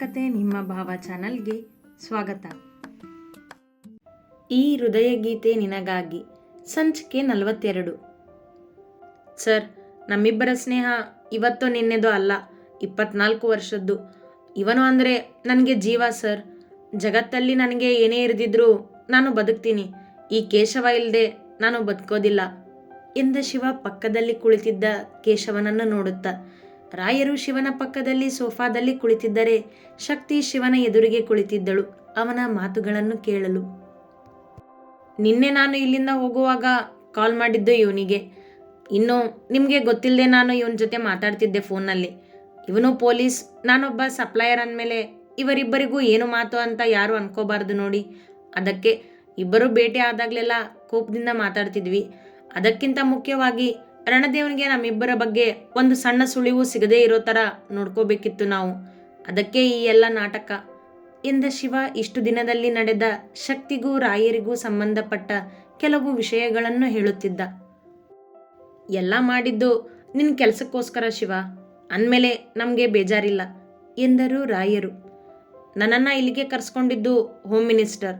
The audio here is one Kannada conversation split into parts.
ಕತೆ ನಿಮ್ಮ ಭಾವ ಚಾನಲ್ಗೆ ಸ್ವಾಗತ. ಈ ಹೃದಯ ಗೀತೆ ನಿನಗಾಗಿ ಸಂಚಿಕೆ ನಲವತ್ತೆರಡು. ಸರ್, ನಮ್ಮಿಬ್ಬರ ಸ್ನೇಹ ಇವತ್ತು ನಿನ್ನೆದು ಅಲ್ಲ, ಇಪ್ಪತ್ನಾಲ್ಕು ವರ್ಷದ್ದು. ಇವನು ಅಂದರೆ ನನಗೆ ಜೀವ, ಸರ್. ಜಗತ್ತಲ್ಲಿ ನನಗೆ ಏನೇ ಇರದಿದ್ರೂ ನಾನು ಬದುಕ್ತೀನಿ. ಈ ಕೇಶವ ಇಲ್ಲದೆ ನಾನು ಬದುಕೋದಿಲ್ಲ ಎಂದ ಶಿವ ಪಕ್ಕದಲ್ಲಿ ಕುಳಿತಿದ್ದ ಕೇಶವನನ್ನು ನೋಡುತ್ತಾ ರಾಯರು ಶಿವನ ಪಕ್ಕದಲ್ಲಿ ಸೋಫಾದಲ್ಲಿ ಕುಳಿತಿದ್ದರೆ ಶಕ್ತಿ ಶಿವನ ಎದುರಿಗೆ ಕುಳಿತಿದ್ದಳು. ಅವನ ಮಾತುಗಳನ್ನು ಕೇಳಲು. ನಿನ್ನೆ ನಾನು ಇಲ್ಲಿಂದ ಹೋಗುವಾಗ ಕಾಲ್ ಮಾಡಿದ್ದು ಇವನಿಗೆ. ಇನ್ನು ನಿಮಗೆ ಗೊತ್ತಿಲ್ಲದೆ ನಾನು ಇವನ ಜೊತೆ ಮಾತಾಡ್ತಿದ್ದೆ ಫೋನಲ್ಲಿ ಇವನು ಪೊಲೀಸ್, ನಾನೊಬ್ಬ ಸಪ್ಲೈಯರ್ ಅಂದಮೇಲೆ ಇವರಿಬ್ಬರಿಗೂ ಏನು ಮಾತು ಅಂತ ಯಾರು ಅನ್ಕೋಬಾರ್ದು ನೋಡಿ. ಅದಕ್ಕೆ ಇಬ್ಬರು ಭೇಟಿ ಆದಾಗಲೆಲ್ಲ ಕೋಪದಿಂದ ಮಾತಾಡ್ತಿದ್ವಿ. ಅದಕ್ಕಿಂತ ಮುಖ್ಯವಾಗಿ ರಣದೇವನಿಗೆ ನಮ್ಮಿಬ್ಬರ ಬಗ್ಗೆ ಒಂದು ಸಣ್ಣ ಸುಳಿವು ಸಿಗದೇ ಇರೋ ಥರ ನೋಡ್ಕೋಬೇಕಿತ್ತು ನಾವು. ಅದಕ್ಕೆ ಈ ಎಲ್ಲ ನಾಟಕ. ಎಂದ ಶಿವ ಇಷ್ಟು ದಿನದಲ್ಲಿ ನಡೆದ ಶಕ್ತಿಗೂ ರಾಯರಿಗೂ ಸಂಬಂಧಪಟ್ಟ ಕೆಲವು ವಿಷಯಗಳನ್ನು ಹೇಳುತ್ತಿದ್ದ. ಎಲ್ಲ ಮಾಡಿದ್ದು ನಿನ್ನ ಕೆಲಸಕ್ಕೋಸ್ಕರ ಶಿವ. ಅಂದಮೇಲೆ ನಮಗೆ ಬೇಜಾರಿಲ್ಲ ಎಂದರು ರಾಯರು. ನನ್ನನ್ನು ಇಲ್ಲಿಗೆ ಕರೆಸ್ಕೊಂಡಿದ್ದು ಹೋಮ್ ಮಿನಿಸ್ಟರ್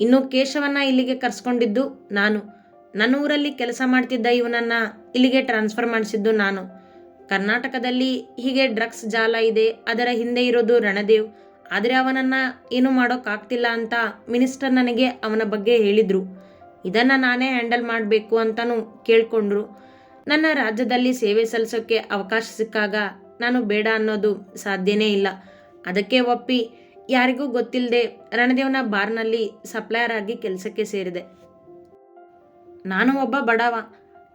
ಇನ್ನು ಕೇಶವನ್ನ ಇಲ್ಲಿಗೆ ಕರೆಸ್ಕೊಂಡಿದ್ದು ನಾನು. ನನ್ನ ಊರಲ್ಲಿ ಕೆಲಸ ಮಾಡ್ತಿದ್ದ ಇವನನ್ನು ಇಲ್ಲಿಗೆ ಟ್ರಾನ್ಸ್ಫರ್ ಮಾಡಿಸಿದ್ದು ನಾನು. ಕರ್ನಾಟಕದಲ್ಲಿ ಹೀಗೆ ಡ್ರಗ್ಸ್ ಜಾಲ ಇದೆ, ಅದರ ಹಿಂದೆ ಇರೋದು ರಣದೇವ್. ಆದರೆ ಅವನನ್ನು ಏನು ಮಾಡೋಕ್ಕಾಗ್ತಿಲ್ಲ ಅಂತ ಮಿನಿಸ್ಟರ್ ನನಗೆ ಅವನ ಬಗ್ಗೆ ಹೇಳಿದರು. ಇದನ್ನು ನಾನೇ ಹ್ಯಾಂಡಲ್ ಮಾಡಬೇಕು ಅಂತಲೂ ಕೇಳಿಕೊಂಡ್ರು. ನನ್ನ ರಾಜ್ಯದಲ್ಲಿ ಸೇವೆ ಸಲ್ಲಿಸೋಕ್ಕೆ ಅವಕಾಶ ಸಿಕ್ಕಾಗ ನಾನು ಬೇಡ ಅನ್ನೋದು ಸಾಧ್ಯನೇ ಇಲ್ಲ. ಅದಕ್ಕೆ ಒಪ್ಪಿ ಯಾರಿಗೂ ಗೊತ್ತಿಲ್ಲದೆ ರಣದೇವನ ಬಾರ್ನಲ್ಲಿ ಸಪ್ಲೈಯರ್ ಆಗಿ ಕೆಲಸಕ್ಕೆ ಸೇರಿದೆ. ನಾನು ಒಬ್ಬ ಬಡವ.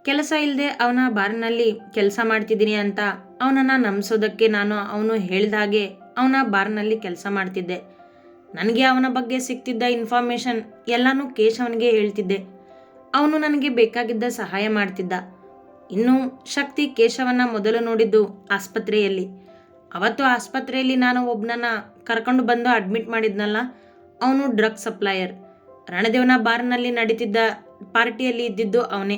ಕೆಲಸ ಇಲ್ಲದೆ ಅವನ ಬಾರ್ನಲ್ಲಿ ಕೆಲಸ ಮಾಡ್ತಿದ್ದೀನಿ ಅಂತ ಅವನನ್ನು ನಂಬಿಸೋದಕ್ಕೆ ನಾನು ಅವನು ಹೇಳಿದ ಹಾಗೆ ಅವನ ಬಾರ್ನಲ್ಲಿ ಕೆಲಸ ಮಾಡ್ತಿದ್ದೆ. ನನಗೆ ಅವನ ಬಗ್ಗೆ ಸಿಗ್ತಿದ್ದ ಇನ್ಫಾರ್ಮೇಷನ್ ಎಲ್ಲನೂ ಕೇಶವನಿಗೆ ಹೇಳ್ತಿದ್ದೆ. ಅವನು ನನಗೆ ಬೇಕಾಗಿದ್ದ ಸಹಾಯ ಮಾಡ್ತಿದ್ದ. ಇನ್ನು ಶಕ್ತಿ ಕೇಶವನ್ನ ಮೊದಲು ನೋಡಿದ್ದು ಆಸ್ಪತ್ರೆಯಲ್ಲಿ. ಅವತ್ತು ಆಸ್ಪತ್ರೆಯಲ್ಲಿ ನಾನು ಒಬ್ಬನನ್ನ ಕರ್ಕೊಂಡು ಬಂದು ಅಡ್ಮಿಟ್ ಮಾಡಿದ್ನಲ್ಲ, ಅವನು ಡ್ರಗ್ ಸಪ್ಲೈಯರ್ ರಣದೇವನ ಬಾರ್ನಲ್ಲಿ ನಡೀತಿದ್ದ ಪಾರ್ಟಿಯಲ್ಲಿ ಇದ್ದಿದ್ದು ಅವನೇ.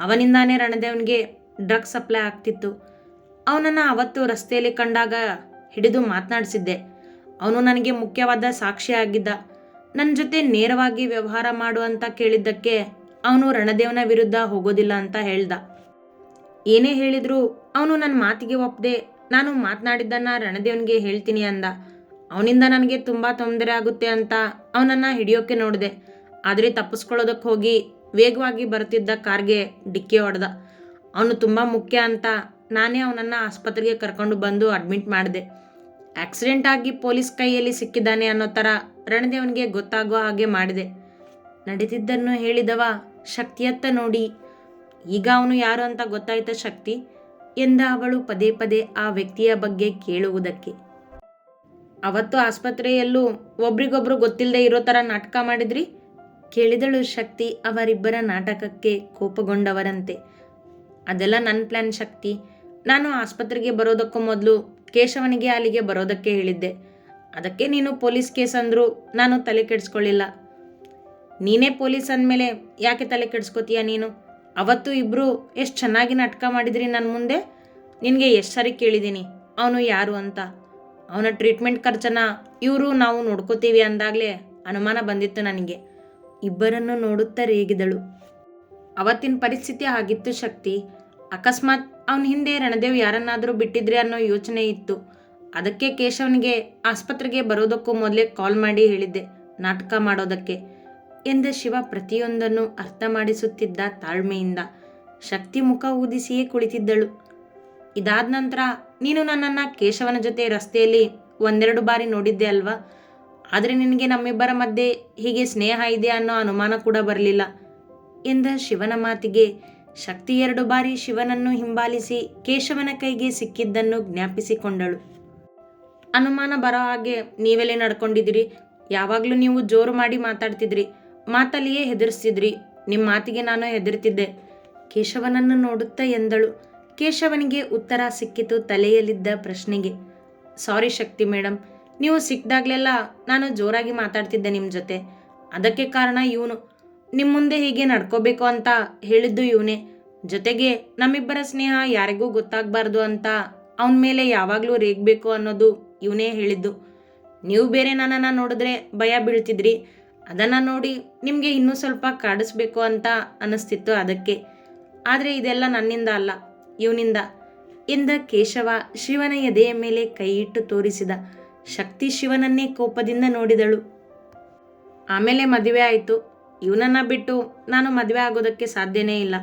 ಅವನಿಂದಾನೇ ರಣದೇವನಿಗೆ ಡ್ರಗ್ ಸಪ್ಲೈ ಆಗ್ತಿತ್ತು. ಅವನನ್ನು ಅವತ್ತು ರಸ್ತೆಯಲ್ಲಿ ಕಂಡಾಗ ಹಿಡಿದು ಮಾತನಾಡಿಸಿದ್ದೆ. ಅವನು ನನಗೆ ಮುಖ್ಯವಾದ ಸಾಕ್ಷಿ ಆಗಿದ್ದ ನನ್ನ ಜೊತೆ ನೇರವಾಗಿ ವ್ಯವಹಾರ ಮಾಡು ಅಂತ ಕೇಳಿದ್ದಕ್ಕೆ ಅವನು ರಣದೇವನ ವಿರುದ್ಧ ಹೋಗೋದಿಲ್ಲ ಅಂತ ಹೇಳ್ದ. ಏನೇ ಹೇಳಿದ್ರು ಅವನು ನನ್ನ ಮಾತಿಗೆ ಒಪ್ಪದೆ ನಾನು ಮಾತನಾಡಿದ್ದನ್ನು ರಣದೇವನಿಗೆ ಹೇಳ್ತೀನಿ ಅಂದ. ಅವನಿಂದ ನನಗೆ ತುಂಬ ತೊಂದರೆ ಆಗುತ್ತೆ ಅಂತ ಅವನನ್ನು ಹಿಡಿಯೋಕ್ಕೆ ನೋಡಿದೆ. ಆದರೆ ತಪ್ಪಿಸ್ಕೊಳ್ಳೋದಕ್ಕೆ ಹೋಗಿ ವೇಗವಾಗಿ ಬರುತ್ತಿದ್ದ ಕಾರ್ಗೆ ಡಿಕ್ಕಿ ಹೊಡೆದ. ಅವನು ತುಂಬ ಮುಖ್ಯ ಅಂತ ನಾನೇ ಅವನನ್ನು ಆಸ್ಪತ್ರೆಗೆ ಕರ್ಕೊಂಡು ಬಂದು ಅಡ್ಮಿಟ್ ಮಾಡಿದೆ. ಆಕ್ಸಿಡೆಂಟ್ ಆಗಿ ಪೊಲೀಸ್ ಕೈಯಲ್ಲಿ ಸಿಕ್ಕಿದ್ದಾನೆ ಅನ್ನೋ ಥರ ರಣದೇವನಿಗೆ ಗೊತ್ತಾಗೋ ಹಾಗೆ ಮಾಡಿದೆ. ನಡೆದಿದ್ದನ್ನು ಹೇಳಿದವ ಶಕ್ತಿಯತ್ತ ನೋಡಿ. ಈಗ ಅವನು ಯಾರು ಅಂತ ಗೊತ್ತಾಯ್ತ ಶಕ್ತಿ ಎಂದ ಅವಳು ಪದೇ ಪದೇ ಆ ವ್ಯಕ್ತಿಯ ಬಗ್ಗೆ ಕೇಳುವುದಕ್ಕೆ. ಅವತ್ತು ಆಸ್ಪತ್ರೆಯಲ್ಲೂ ಒಬ್ರಿಗೊಬ್ರು ಗೊತ್ತಿಲ್ಲದೆ ಇರೋ ಥರ ನಾಟಕ ಮಾಡಿದ್ರಿ? ಕೇಳಿದಳು ಶಕ್ತಿ ಅವರಿಬ್ಬರ ನಾಟಕಕ್ಕೆ ಕೋಪಗೊಂಡವರಂತೆ. ಅದೆಲ್ಲ ನನ್ನ ಪ್ಲ್ಯಾನ್ ಶಕ್ತಿ. ನಾನು ಆಸ್ಪತ್ರೆಗೆ ಬರೋದಕ್ಕೂ ಮೊದಲು ಕೇಶವನಿಗೆ ಅಲ್ಲಿಗೆ ಬರೋದಕ್ಕೆ ಹೇಳಿದ್ದೆ. ಅದಕ್ಕೆ ನೀನು ಪೊಲೀಸ್ ಕೇಸ್ ಅಂದರೂ ನಾನು ತಲೆ ಕೆಡಿಸ್ಕೊಳ್ಳಿಲ್ಲ. ನೀನೇ ಪೊಲೀಸ್ ಅಂದಮೇಲೆ ಯಾಕೆ ತಲೆ ಕೆಡಿಸ್ಕೋತೀಯ ನೀನು? ಅವತ್ತು ಇಬ್ಬರು ಎಷ್ಟು ಚೆನ್ನಾಗಿ ನಾಟಕ ಮಾಡಿದ್ರಿ ನನ್ನ ಮುಂದೆ? ನಿನಗೆ ಎಷ್ಟು ಸಾರಿ ಕೇಳಿದ್ದೀನಿ, ಅವನು ಯಾರು ಅಂತ. ಅವನ ಟ್ರೀಟ್ಮೆಂಟ್ ಖರ್ಚನ್ನ ಇವರು ನಾವು ನೋಡ್ಕೋತೀವಿ ಅಂದಾಗಲೇ ಅನುಮಾನ ಬಂದಿತ್ತು ನನಗೆ. ಇಬ್ಬರನ್ನು ನೋಡುತ್ತಾ ರೇಗಿದಳು ಅವತ್ತಿನ ಪರಿಸ್ಥಿತಿ ಆಗಿತ್ತು ಶಕ್ತಿ. ಅಕಸ್ಮಾತ್ ಅವನ ಹಿಂದೆ ರಣದೇವ್ ಯಾರನ್ನಾದರೂ ಬಿಟ್ಟಿದ್ರೆ ಅನ್ನೋ ಯೋಚನೆ ಇತ್ತು. ಅದಕ್ಕೆ ಕೇಶವನಿಗೆ ಆಸ್ಪತ್ರೆಗೆ ಬರೋದಕ್ಕೂ ಮೊದಲೇ ಕಾಲ್ ಮಾಡಿ ಹೇಳಿದ್ದೆ, ನಾಟಕ ಮಾಡೋದಕ್ಕೆ ಎಂದ ಶಿವ ಪ್ರತಿಯೊಂದನ್ನು ಅರ್ಥ ಮಾಡಿಸುತ್ತಿದ್ದ ತಾಳ್ಮೆಯಿಂದ. ಶಕ್ತಿ ಮುಖ ಊದಿಸಿಯೇ ಕುಳಿತಿದ್ದಳು. ಇದಾದ ನಂತರ ನೀನು ನನ್ನನ್ನು ಕೇಶವನ ಜೊತೆ ರಸ್ತೆಯಲ್ಲಿ ಒಂದೆರಡು ಬಾರಿ ನೋಡಿದ್ದೆ ಅಲ್ವಾ? ಆದರೆ ನಿನಗೆ ನಮ್ಮಿಬ್ಬರ ಮಧ್ಯೆ ಹೀಗೆ ಸ್ನೇಹ ಇದೆ ಅನ್ನೋ ಅನುಮಾನ ಕೂಡ ಬರಲಿಲ್ಲ. ಎಂದ ಶಿವನ ಮಾತಿಗೆ ಶಕ್ತಿ ಎರಡು ಬಾರಿ ಶಿವನನ್ನು ಹಿಂಬಾಲಿಸಿ ಕೇಶವನ ಕೈಗೆ ಸಿಕ್ಕಿದ್ದನ್ನು ಜ್ಞಾಪಿಸಿಕೊಂಡಳು. ಅನುಮಾನ ಬರೋ ಹಾಗೆ ನೀವೆಲ್ಲೇ ನಡ್ಕೊಂಡಿದ್ದೀರಿ. ಯಾವಾಗಲೂ ನೀವು ಜೋರು ಮಾಡಿ ಮಾತಾಡ್ತಿದ್ರಿ. ಮಾತಲ್ಲಿಯೇ ಹೆದರ್ಸ್ತಿದ್ರಿ. ನಿಮ್ಮ ಮಾತಿಗೆ ನಾನು ಹೆದರ್ತಿದ್ದೆ. ಕೇಶವನನ್ನು ನೋಡುತ್ತಾ ಎಂದಳು. ಕೇಶವನಿಗೆ ಉತ್ತರ ಸಿಕ್ಕಿತು ತಲೆಯಲ್ಲಿದ್ದ ಪ್ರಶ್ನೆಗೆ. ಸಾರಿ ಶಕ್ತಿ ಮೇಡಮ್ ನೀವು ಸಿಕ್ಕಿದಾಗಲೆಲ್ಲ ನಾನು ಜೋರಾಗಿ ಮಾತಾಡ್ತಿದ್ದೆ ನಿಮ್ಮ ಜೊತೆ. ಅದಕ್ಕೆ ಕಾರಣ ಇವನು. ನಿಮ್ಮ ಮುಂದೆ ಹೀಗೆ ನಡ್ಕೋಬೇಕು ಅಂತ ಹೇಳಿದ್ದು ಇವನೇ. ಜೊತೆಗೆ ನಮ್ಮಿಬ್ಬರ ಸ್ನೇಹ ಯಾರಿಗೂ ಗೊತ್ತಾಗಬಾರ್ದು ಅಂತ ಅವನ ಮೇಲೆ ಯಾವಾಗಲೂ ರೇಗಬೇಕು ಅನ್ನೋದು ಇವನೇ ಹೇಳಿದ್ದು. ನೀವು ಬೇರೆ ನನ್ನನ್ನು ನೋಡಿದ್ರೆ ಭಯ ಬೀಳ್ತಿದ್ರಿ. ಅದನ್ನು ನೋಡಿ ನಿಮಗೆ ಇನ್ನೂ ಸ್ವಲ್ಪ ಕಾಡಿಸ್ಬೇಕು ಅಂತ ಅನ್ನಿಸ್ತಿತ್ತು ಅದಕ್ಕೆ. ಆದರೆ ಇದೆಲ್ಲ ನನ್ನಿಂದ ಅಲ್ಲ, ಇವನಿಂದ. ಎಂದ ಕೇಶವ ಶಿವನ ಎದೆಯ ಮೇಲೆ ಕೈಯಿಟ್ಟು ತೋರಿಸಿದ. ಶಕ್ತಿ ಶಿವನನ್ನೇ ಕೋಪದಿಂದ ನೋಡಿದಳು. ಆಮೇಲೆ ಮದುವೆ ಆಯಿತು. ಇವನನ್ನು ಬಿಟ್ಟು ನಾನು ಮದುವೆ ಆಗೋದಕ್ಕೆ ಸಾಧ್ಯನೇ ಇಲ್ಲ.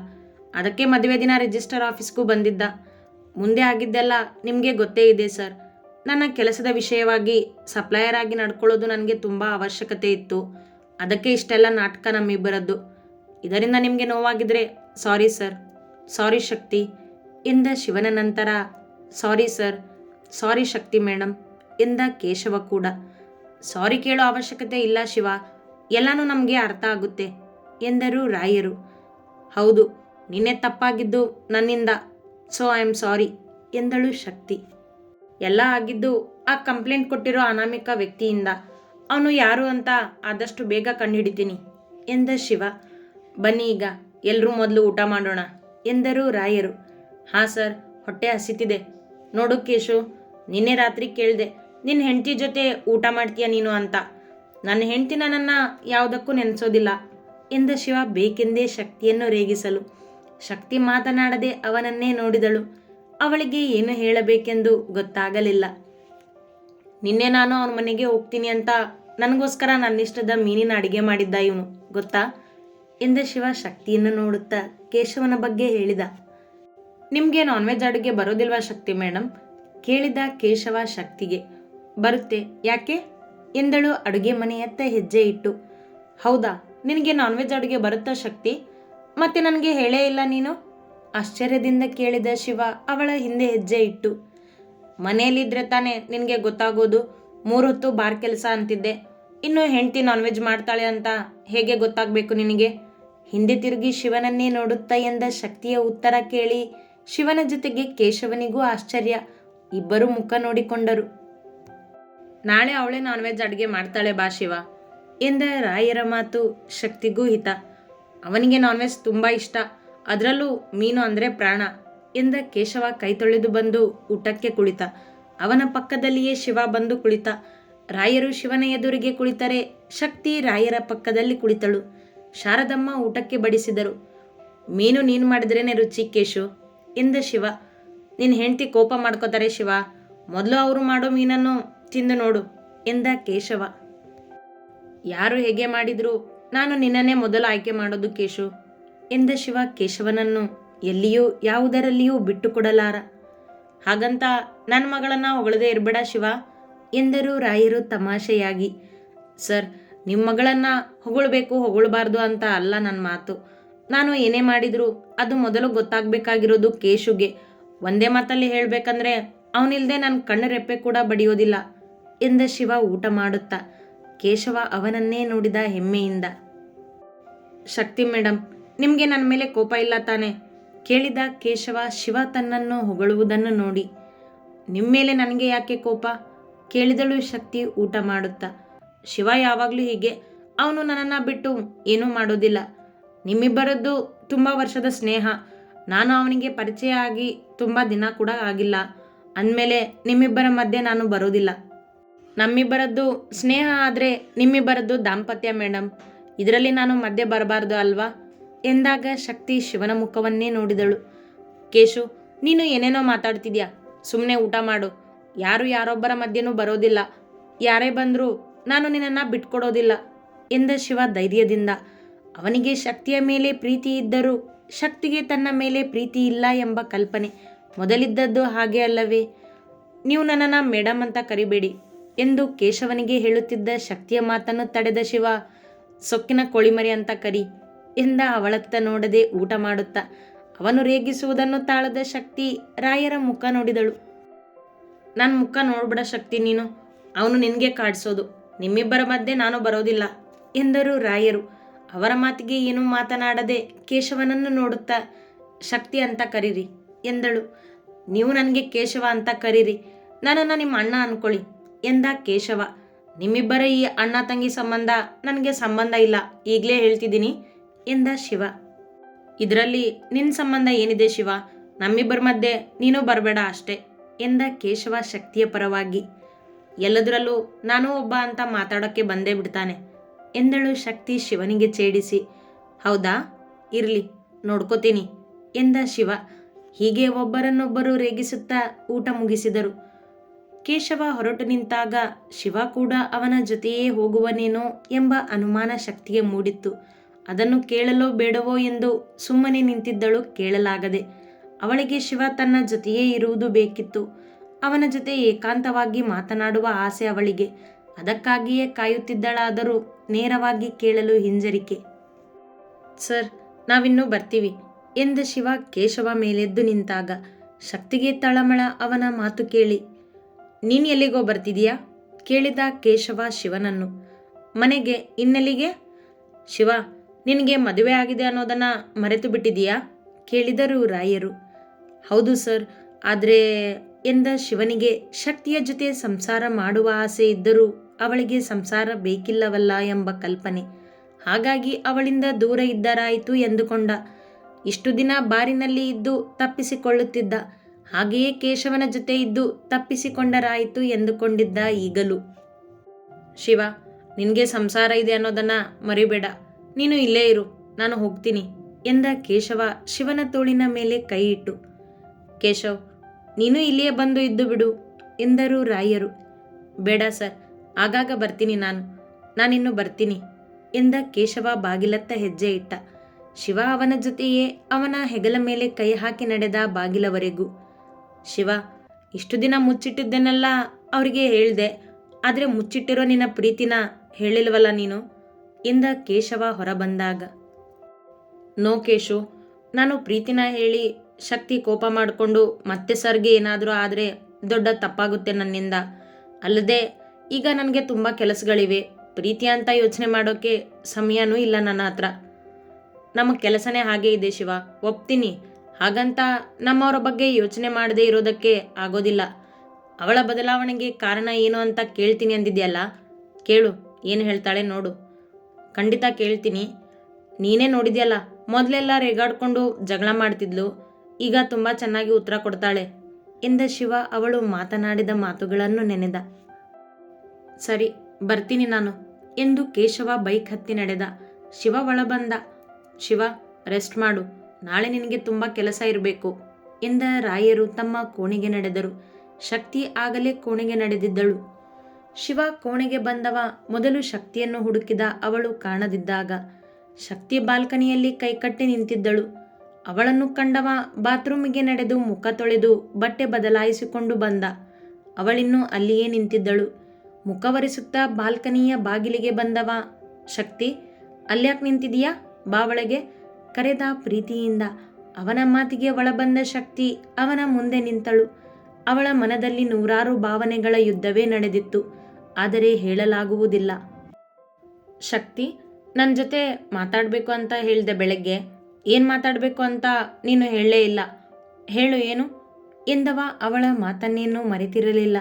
ಅದಕ್ಕೆ ಮದುವೆ ದಿನ ರಿಜಿಸ್ಟರ್ ಆಫೀಸ್ಗೂ ಬಂದಿದ್ದ. ಮುಂದೆ ಆಗಿದ್ದೆಲ್ಲ ನಿಮಗೆ ಗೊತ್ತೇ ಇದೆ ಸರ್. ನನ್ನ ಕೆಲಸದ ವಿಷಯವಾಗಿ ಸಪ್ಲೈಯರ್ ಆಗಿ ನಡ್ಕೊಳ್ಳೋದು ನನಗೆ ತುಂಬ ಅವಶ್ಯಕತೆ ಇತ್ತು. ಅದಕ್ಕೆ ಇಷ್ಟೆಲ್ಲ ನಾಟಕ ನಮ್ಮಿಬ್ಬರದ್ದು. ಇದರಿಂದ ನಿಮಗೆ ನೋವಾಗಿದ್ರೆ ಸಾರಿ ಸರ್. ಸಾರಿ ಶಕ್ತಿ. ಎಂದ ಶಿವನ ನಂತರ ಸಾರಿ ಸರ್. ಸಾರಿ ಶಕ್ತಿ ಮೇಡಮ್ ಎಂದ ಕೇಶವ ಕೂಡ. ಸಾರಿ ಕೇಳೋ ಅವಶ್ಯಕತೆ ಇಲ್ಲ ಶಿವ. ಎಲ್ಲನೂ ನಮಗೆ ಅರ್ಥ ಆಗುತ್ತೆ ಎಂದರು ರಾಯರು. ಹೌದು, ನಿನ್ನೆ ತಪ್ಪಾಗಿದ್ದು ನನ್ನಿಂದ. ಸೊ ಐ ಆಮ್ ಸಾರಿ ಎಂದಳು ಶಕ್ತಿ. ಎಲ್ಲ ಆಗಿದ್ದು ಆ ಕಂಪ್ಲೇಂಟ್ ಕೊಟ್ಟಿರೋ ಅನಾಮಿಕ ವ್ಯಕ್ತಿಯಿಂದ. ಅವನು ಯಾರು ಅಂತ ಆದಷ್ಟು ಬೇಗ ಕಂಡುಹಿಡಿತೀನಿ ಎಂದ ಶಿವ. ಬನ್ನಿ ಈಗ ಎಲ್ಲರೂ ಮೊದಲು ಊಟ ಮಾಡೋಣ ಎಂದರು ರಾಯರು. ಹಾಂ ಸರ್, ಹೊಟ್ಟೆ ಹಸಿತಿದೆ. ನೋಡು ಕೇಶು, ನಿನ್ನೆ ರಾತ್ರಿ ಕೇಳಿದೆ ನಿನ್ನ ಹೆಂಡತಿ ಜೊತೆ ಊಟ ಮಾಡ್ತೀಯ ನೀನು ಅಂತ. ನನ್ನ ಹೆಂಡತಿ ನನ್ನನ್ನು ಯಾವುದಕ್ಕೂ ನೆನೆಸೋದಿಲ್ಲ ಎಂದ ಶಿವ ಬೇಕೆಂದೇ ಶಕ್ತಿಯನ್ನು ರೇಗಿಸಲು. ಶಕ್ತಿ ಮಾತನಾಡದೆ ಅವನನ್ನೇ ನೋಡಿದಳು. ಅವಳಿಗೆ ಏನು ಹೇಳಬೇಕೆಂದು ಗೊತ್ತಾಗಲಿಲ್ಲ. ನಿನ್ನೆ ನಾನು ಅವನ ಮನೆಗೆ ಹೋಗ್ತೀನಿ ಅಂತ ನನಗೋಸ್ಕರ ನನ್ನಿಷ್ಟದ ಮೀನಿನ ಅಡಿಗೆ ಮಾಡಿದ್ದ ಇವನು, ಗೊತ್ತಾ? ಎಂದ ಶಿವ ಶಕ್ತಿಯನ್ನು ನೋಡುತ್ತಾ ಕೇಶವನ ಬಗ್ಗೆ ಹೇಳಿದ. ನಿಮಗೆ ನಾನ್ ವೆಜ್ ಅಡುಗೆ ಬರೋದಿಲ್ವಾ ಶಕ್ತಿ ಮೇಡಮ್ ಕೇಳಿದ ಕೇಶವ ಶಕ್ತಿಗೆ. ಬರುತ್ತೆ. ಯಾಕೆ? ಎಂದಳು ಅಡುಗೆ ಮನೆಯತ್ತ ಹೆಜ್ಜೆ ಇಟ್ಟು. ಹೌದಾ? ನಿನಗೆ ನಾನ್ ವೆಜ್ ಅಡುಗೆ ಬರುತ್ತಾ ಶಕ್ತಿ? ಮತ್ತೆ ನನಗೆ ಹೇಳೇ ಇಲ್ಲ ನೀನು? ಆಶ್ಚರ್ಯದಿಂದ ಕೇಳಿದ ಶಿವ ಅವಳ ಹಿಂದೆ ಹೆಜ್ಜೆ ಇಟ್ಟು. ಮನೆಯಲ್ಲಿದ್ರೆ ತಾನೇ ನಿನಗೆ ಗೊತ್ತಾಗೋದು. ಮೂರು ಹೊತ್ತು ಬಾರ್ ಕೆಲಸ ಅಂತಿದ್ದೆ. ಇನ್ನು ಹೆಂಡ್ತಿ ನಾನ್ ವೆಜ್ ಮಾಡ್ತಾಳೆ ಅಂತ ಹೇಗೆ ಗೊತ್ತಾಗಬೇಕು ನಿನಗೆ? ಹಿಂದೆ ತಿರುಗಿ ಶಿವನನ್ನೇ ನೋಡುತ್ತಾ ಎಂದ ಶಕ್ತಿಯ ಉತ್ತರ ಕೇಳಿ ಶಿವನ ಜೊತೆಗೆ ಕೇಶವನಿಗೂ ಆಶ್ಚರ್ಯ. ಇಬ್ಬರು ಮುಖ ನೋಡಿಕೊಂಡರು. ನಾಳೆ ಅವಳೇ ನಾನ್ ವೆಜ್ ಅಡುಗೆ ಮಾಡ್ತಾಳೆ ಬಾ ಶಿವ, ಎಂದ ರಾಯರ ಮಾತು ಶಕ್ತಿಗೂ ಹಿತ. ಅವನಿಗೆ ನಾನ್ ವೆಜ್ ತುಂಬ ಇಷ್ಟ, ಅದರಲ್ಲೂ ಮೀನು ಅಂದರೆ ಪ್ರಾಣ, ಎಂದ ಕೇಶವ ಕೈ ತೊಳೆದು ಬಂದು ಊಟಕ್ಕೆ ಕುಳಿತ. ಅವನ ಪಕ್ಕದಲ್ಲಿಯೇ ಶಿವ ಬಂದು ಕುಳಿತ. ರಾಯರು ಶಿವನ ಎದುರಿಗೆ ಕುಳಿತರೆ ಶಕ್ತಿ ರಾಯರ ಪಕ್ಕದಲ್ಲಿ ಕುಳಿತಳು. ಶಾರದಮ್ಮ ಊಟಕ್ಕೆ ಬಡಿಸಿದರು. ಮೀನು ನೀನು ಮಾಡಿದ್ರೇನೆ ರುಚಿ ಕೇಶು, ಎಂದ ಶಿವ. ನಿನ್ನ ಹೆಂಡತಿ ಕೋಪ ಮಾಡ್ಕೋತಾರೆ ಶಿವ, ಮೊದಲು ಅವರು ಮಾಡೋ ಮೀನನ್ನು ತಿಂದು ನೋಡು, ಎಂದ ಕೇಶವ. ಯಾರು ಹೇಗೆ ಮಾಡಿದ್ರು? ನಾನು ನಿನ್ನನ್ನೇ ಮೊದಲು ಆಯ್ಕೆ ಮಾಡೋದು ಕೇಶು. ಎಂದ ಶಿವ ಕೇಶವನನ್ನು ಎಲ್ಲಿಯೂ ಯಾವುದರಲ್ಲಿಯೂ ಬಿಟ್ಟು ಕೊಡಲಾರ ಹಾಗಂತ ನನ್ನ ಮಗಳನ್ನ ಹೊಗಳದೇ ಇರಬೇಡ ಶಿವ, ಎಂದರು ರಾಯರು ತಮಾಷೆಯಾಗಿ. ಸರ್ ನಿಮ್ಮ ಮಗಳನ್ನ ಹೊಗಳಬೇಕು ಹೊಗಳಬಾರ್ದು ಅಂತ ಅಲ್ಲ ನನ್ನ ಮಾತು. ನಾನು ಏನೇ ಮಾಡಿದರೂ ಅದು ಮೊದಲು ಗೊತ್ತಾಗಬೇಕಾಗಿರೋದು ಕೇಶುಗೆ. ಒಂದೇ ಮಾತಲ್ಲಿ ಹೇಳಬೇಕಂದ್ರೆ ಅವನಿಲ್ಲದೆ ನನ್ನ ಕಣ್ಣು ರೆಪ್ಪೆ ಕೂಡ ಬಡಿಯೋದಿಲ್ಲ. ಎಂದ ಶಿವ ಊಟ ಮಾಡುತ್ತಾ? ಕೇಶವ ಅವನನ್ನೇ ನೋಡಿದ ಹೆಮ್ಮೆಯಿಂದ. ಶಕ್ತಿ ಮೇಡಮ್ ನಿಮಗೆ ನನ್ನ ಮೇಲೆ ಕೋಪ ಇಲ್ಲ ತಾನೆ. ಕೇಳಿದ ಕೇಶವ ಶಿವ ತನ್ನನ್ನು ಹೊಗಳುವುದನ್ನು ನೋಡಿ. ನಿಮ್ಮ ಮೇಲೆ ನನಗೆ ಯಾಕೆ ಕೋಪ? ಕೇಳಿದಳು ಶಕ್ತಿ ಊಟ ಮಾಡುತ್ತಾ. ಶಿವ ಯಾವಾಗಲೂ ಹೀಗೆ. ಅವನು ನನ್ನನ್ನು ಬಿಟ್ಟು ಏನೂ ಮಾಡೋದಿಲ್ಲ. ನಿಮ್ಮಿಬ್ಬರದ್ದು ತುಂಬ ವರ್ಷದ ಸ್ನೇಹ. ನಾನು ಅವನಿಗೆ ಪರಿಚಯ ಆಗಿ ತುಂಬ ದಿನ ಕೂಡ ಆಗಿಲ್ಲ. ಅಂದಮೇಲೆ ನಿಮ್ಮಿಬ್ಬರ ಮಧ್ಯೆ ನಾನು ಬರೋದಿಲ್ಲ. ನಮ್ಮಿಬ್ಬರದ್ದು ಸ್ನೇಹ ಆದರೆ ನಿಮ್ಮಿಬ್ಬರದ್ದು ದಾಂಪತ್ಯ ಮೇಡಮ್ ಇದರಲ್ಲಿ ನಾನು ಮಧ್ಯೆ ಬರಬಾರ್ದು ಅಲ್ವಾ? ಎಂದಾಗ ಶಕ್ತಿ ಶಿವನ ಮುಖವನ್ನೇ ನೋಡಿದಳು. ಕೇಶು, ನೀನು ಏನೇನೋ ಮಾತಾಡ್ತಿದ್ಯಾ? ಸುಮ್ಮನೆ ಊಟ ಮಾಡು. ಯಾರು ಯಾರೊಬ್ಬರ ಮಧ್ಯನೂ ಬರೋದಿಲ್ಲ. ಯಾರೇ ಬಂದರೂ ನಾನು ನಿನ್ನನ್ನು ಬಿಟ್ಕೊಡೋದಿಲ್ಲ ಎಂದ ಶಿವ ಧೈರ್ಯದಿಂದ. ಅವನಿಗೆ ಶಕ್ತಿಯ ಮೇಲೆ ಪ್ರೀತಿ ಇದ್ದರೂ ಶಕ್ತಿಗೆ ತನ್ನ ಮೇಲೆ ಪ್ರೀತಿ ಇಲ್ಲ ಎಂಬ ಕಲ್ಪನೆ ಮೊದಲಿದ್ದದ್ದು ಹಾಗೆ ಅಲ್ಲವೇ? ನೀವು ನನ್ನನ್ನು ಮೇಡಮ್ ಅಂತ ಕರಿಬೇಡಿ. ಎಂದು ಕೇಶವನಿಗೆ ಹೇಳುತ್ತಿದ್ದ ಶಕ್ತಿಯ ಮಾತನ್ನು ತಡೆದ ಶಿವ, ಸೊಕ್ಕಿನ ಕೋಳಿಮರಿ ಅಂತ ಕರಿ ಎಂದ ಅವಳತ್ತ ನೋಡದೆ ಊಟ ಮಾಡುತ್ತಾ ಅವನು ರೇಗಿಸುವುದನ್ನು ತಾಳದ ಶಕ್ತಿ ರಾಯರ ಮುಖ ನೋಡಿದಳು. ನನ್ನ ಮುಖ ನೋಡ್ಬಿಡ ಶಕ್ತಿ ನೀನು, ಅವನು ನಿನಗೆ ಕಾಡಿಸೋದು, ನಿಮ್ಮಿಬ್ಬರ ಮಧ್ಯೆ ನಾನು ಬರೋದಿಲ್ಲ ಎಂದರು ರಾಯರು. ಅವರ ಮಾತಿಗೆ ಏನೂ ಮಾತನಾಡದೆ ಕೇಶವನನ್ನು ನೋಡುತ್ತಾ, ಶಕ್ತಿ ಅಂತ ಕರೀರಿ ಎಂದಳು. ನೀವು ನನಗೆ ಕೇಶವ ಅಂತ ಕರೀರಿ, ನನ್ನನ್ನು ನಿಮ್ಮ ಅಣ್ಣ ಅನ್ಕೊಳ್ಳಿ ಎಂದ ಕೇಶವ, ನಿಮ್ಮಿಬ್ಬರ ಈ ಅಣ್ಣ ತಂಗಿ ಸಂಬಂಧ ನನಗೆ ಸಂಬಂಧ ಇಲ್ಲ, ಈಗಲೇ ಹೇಳ್ತಿದ್ದೀನಿ ಎಂದ ಶಿವ. ಇದರಲ್ಲಿ ನಿನ್ನ ಸಂಬಂಧ ಏನಿದೆ ಶಿವ? ನಮ್ಮಿಬ್ಬರ ಮಧ್ಯೆ ನೀನು ಬರಬೇಡ ಅಷ್ಟೇ ಎಂದ ಕೇಶವ ಶಕ್ತಿಯ ಪರವಾಗಿ. ಎಲ್ಲದರಲ್ಲೂ ನಾನು ಒಬ್ಬ ಅಂತ ಮಾತಾಡೋಕ್ಕೆ ಬಂದೇ ಬಿಡ್ತಾನೆ ಎಂದಳು ಶಕ್ತಿ ಶಿವನಿಗೆ ಛೇಡಿಸಿ. ಹೌದಾ? ಇರಲಿ, ನೋಡ್ಕೋತೀನಿ ಎಂದ ಶಿವ. ಹೀಗೆ ಒಬ್ಬರನ್ನೊಬ್ಬರು ರೇಗಿಸುತ್ತಾ ಊಟ ಮುಗಿಸಿದರು. ಕೇಶವ ಹೊರಟು ನಿಂತಾಗ ಶಿವ ಕೂಡ ಅವನ ಜೊತೆಯೇ ಹೋಗುವನೇನೋ ಎಂಬ ಅನುಮಾನ ಶಕ್ತಿಗೆ ಮೂಡಿತ್ತು. ಅದನ್ನು ಕೇಳಲೋ ಬೇಡವೋ ಎಂದು ಸುಮ್ಮನೆ ನಿಂತಿದ್ದಳು ಕೇಳಲಾಗದೆ. ಅವಳಿಗೆ ಶಿವ ತನ್ನ ಜೊತೆಯೇ ಇರುವುದು ಬೇಕಿತ್ತು. ಅವನ ಜೊತೆ ಏಕಾಂತವಾಗಿ ಮಾತನಾಡುವ ಆಸೆ ಅವಳಿಗೆ. ಅದಕ್ಕಾಗಿಯೇ ಕಾಯುತ್ತಿದ್ದಳಾದರೂ ನೇರವಾಗಿ ಕೇಳಲು ಹಿಂಜರಿಕೆ. ಸರ್, ನಾವಿನ್ನೂ ಬರ್ತೀವಿ ಎಂದ ಶಿವ ಕೇಶವ ಮೇಲೆದ್ದು ನಿಂತಾಗ. ಶಕ್ತಿಗೆ ತಳಮಳ ಅವನ ಮಾತು ಕೇಳಿ ನೀನು ಎಲ್ಲಿಗೋ ಬರ್ತಿದೀಯಾ? ಕೇಳಿದ ಕೇಶವ ಶಿವನನ್ನು. ಮನೆಗೆ, ಇನ್ನೆಲ್ಲಿಗೆ? ಶಿವ, ನಿನಗೆ ಮದುವೆ ಆಗಿದೆ ಅನ್ನೋದನ್ನ ಮರೆತು ಬಿಟ್ಟಿದೀಯಾ? ಕೇಳಿದರು ರಾಯರು. ಹೌದು ಸರ್, ಆದರೆ ಎಂದ ಶಿವನಿಗೆ ಶಕ್ತಿಯ ಜೊತೆ ಸಂಸಾರ ಮಾಡುವ ಆಸೆ ಇದ್ದರೂ ಅವಳಿಗೆ ಸಂಸಾರ ಬೇಕಿಲ್ಲವಲ್ಲ ಎಂಬ ಕಲ್ಪನೆ. ಹಾಗಾಗಿ ಅವಳಿಂದ ದೂರ ಇದ್ದರಾಯಿತು ಎಂದುಕೊಂಡ. ಇಷ್ಟು ದಿನ ಬಾರಿನಲ್ಲಿ ಇದ್ದು ತಪ್ಪಿಸಿಕೊಳ್ಳುತ್ತಿದ್ದ. ಹಾಗೆಯೇ ಕೇಶವನ ಜೊತೆ ಇದ್ದು ತಪ್ಪಿಸಿಕೊಂಡರಾಯಿತು ಎಂದುಕೊಂಡಿದ್ದ ಈಗಲೂ. ಶಿವ, ನಿನಗೆ ಸಂಸಾರ ಇದೆ ಅನ್ನೋದನ್ನ ಮರಿಬೇಡ. ನೀನು ಇಲ್ಲೇ ಇರು, ನಾನು ಹೋಗ್ತೀನಿ ಎಂದ ಕೇಶವ ಶಿವನ ತೋಳಿನ ಮೇಲೆ ಕೈ ಇಟ್ಟು ಕೇಶವ್, ನೀನು ಇಲ್ಲಿಯೇ ಬಂದು ಇದ್ದು ಬಿಡು ಎಂದರು ರಾಯರು. ಬೇಡ ಸರ್, ಆಗಾಗ ಬರ್ತೀನಿ ನಾನು, ನಾನಿನ್ನು ಬರ್ತೀನಿ ಎಂದ ಕೇಶವ ಬಾಗಿಲತ್ತ ಹೆಜ್ಜೆ ಇಟ್ಟ. ಶಿವ ಅವನ ಜೊತೆಯೇ ಅವನ ಹೆಗಲ ಮೇಲೆ ಕೈ ಹಾಕಿ ನಡೆದ ಬಾಗಿಲವರೆಗೂ ಶಿವ, ಇಷ್ಟು ದಿನ ಮುಚ್ಚಿಟ್ಟಿದ್ದನ್ನೆಲ್ಲ ಅವರಿಗೆ ಹೇಳಿದೆ. ಆದರೆ ಮುಚ್ಚಿಟ್ಟಿರೋ ನಿನ್ನ ಪ್ರೀತಿನ ಹೇಳಿಲ್ವಲ್ಲ ನೀನು? ಎಂದ ಕೇಶವ ಹೊರಬಂದಾಗ. ನೋ ಕೇಶು, ನಾನು ಪ್ರೀತಿನ ಹೇಳಿ ಶಕ್ತಿ ಕೋಪ ಮಾಡಿಕೊಂಡು ಮತ್ತೆ ಸರ್ಗೆ ಏನಾದರೂ ಆದರೆ ದೊಡ್ಡ ತಪ್ಪಾಗುತ್ತೆ ನನ್ನಿಂದ. ಅಲ್ಲದೆ, ಈಗ ನನಗೆ ತುಂಬ ಕೆಲಸಗಳಿವೆ. ಪ್ರೀತಿ ಅಂತ ಯೋಚನೆ ಮಾಡೋಕ್ಕೆ ಸಮಯನೂ ಇಲ್ಲ ನನ್ನ ಹತ್ರ. ನಮ್ಮ ಕೆಲಸನೇ ಹಾಗೆ ಇದೆ ಶಿವ, ಒಪ್ತೀನಿ. ಹಾಗಂತ ನಮ್ಮವರ ಬಗ್ಗೆ ಯೋಚನೆ ಮಾಡದೇ ಇರೋದಕ್ಕೆ ಆಗೋದಿಲ್ಲ. ಅವಳ ಬದಲಾವಣೆಗೆ ಕಾರಣ ಏನು ಅಂತ ಕೇಳ್ತೀನಿ ಅಂದಿದ್ಯಲ್ಲ? ಕೇಳು, ಏನು ಹೇಳ್ತಾಳೆ ನೋಡು. ಖಂಡಿತ ಕೇಳ್ತೀನಿ. ನೀನೇ ನೋಡಿದ್ಯಲ್ಲ, ಮೊದಲೆಲ್ಲ ರೇಗಾಡ್ಕೊಂಡು ಜಗಳ ಮಾಡ್ತಿದ್ಲು. ಈಗ ತುಂಬ ಚೆನ್ನಾಗಿ ಉತ್ತರ ಕೊಡ್ತಾಳೆ. ಎಂದ ಶಿವ ಅವಳು ಮಾತನಾಡಿದ ಮಾತುಗಳನ್ನು ನೆನೆದ. ಸರಿ, ಬರ್ತೀನಿ ನಾನು ಎಂದು ಕೇಶವ ಬೈಕ್ ಹತ್ತಿ ನಡೆದ. ಶಿವ ಒಳಬಂದ. ಶಿವ, ರೆಸ್ಟ್ ಮಾಡು. ನಾಳೆ ನಿನಗೆ ತುಂಬ ಕೆಲಸ ಇರಬೇಕು ಎಂದ ರಾಯರು ತಮ್ಮ ಕೋಣೆಗೆ ನಡೆದರು. ಶಕ್ತಿ ಆಗಲೇ ಕೋಣೆಗೆ ನಡೆದಿದ್ದಳು. ಶಿವ ಕೋಣೆಗೆ ಬಂದವ ಮೊದಲು ಶಕ್ತಿಯನ್ನು ಹುಡುಕಿದ ಅವಳು ಕಾಣದಿದ್ದಾಗ ಶಕ್ತಿ ಬಾಲ್ಕನಿಯಲ್ಲಿ ಕೈಕಟ್ಟಿ ನಿಂತಿದ್ದಳು. ಅವಳನ್ನು ಕಂಡವ ಬಾತ್ರೂಮಿಗೆ ನಡೆದು ಮುಖ ತೊಳೆದು ಬಟ್ಟೆ ಬದಲಾಯಿಸಿಕೊಂಡು ಬಂದ. ಅವಳಿನ್ನೂ ಅಲ್ಲಿಯೇ ನಿಂತಿದ್ದಳು. ಮುಖವರಿಸುತ್ತಾ ಬಾಲ್ಕನಿಯ ಬಾಗಿಲಿಗೆ ಬಂದವ, ಶಕ್ತಿ, ಅಲ್ಯಾಕೆ ನಿಂತಿದೀಯಾ? ಬಾ ಕರೆದ ಪ್ರೀತಿಯಿಂದ ಅವನ ಮಾತಿಗೆ ಒಳಬಂದ ಶಕ್ತಿ ಅವನ ಮುಂದೆ ನಿಂತಳು. ಅವಳ ಮನದಲ್ಲಿ ನೂರಾರು ಭಾವನೆಗಳ ಯುದ್ಧವೇ ನಡೆದಿತ್ತು. ಆದರೆ ಹೇಳಲಾಗುವುದಿಲ್ಲ. ಶಕ್ತಿ ನನ್ನ ಜೊತೆ ಮಾತಾಡಬೇಕು ಅಂತ ಹೇಳಿದೆ ಬೆಳಗ್ಗೆ ಏನು ಮಾತಾಡಬೇಕು ಅಂತ ನೀನು ಹೇಳಲೇ ಇಲ್ಲ. ಹೇಳು ಏನು? ಎಂದವ ಅವಳ ಮಾತನ್ನೇನೂ ಮರೆತಿರಲಿಲ್ಲ.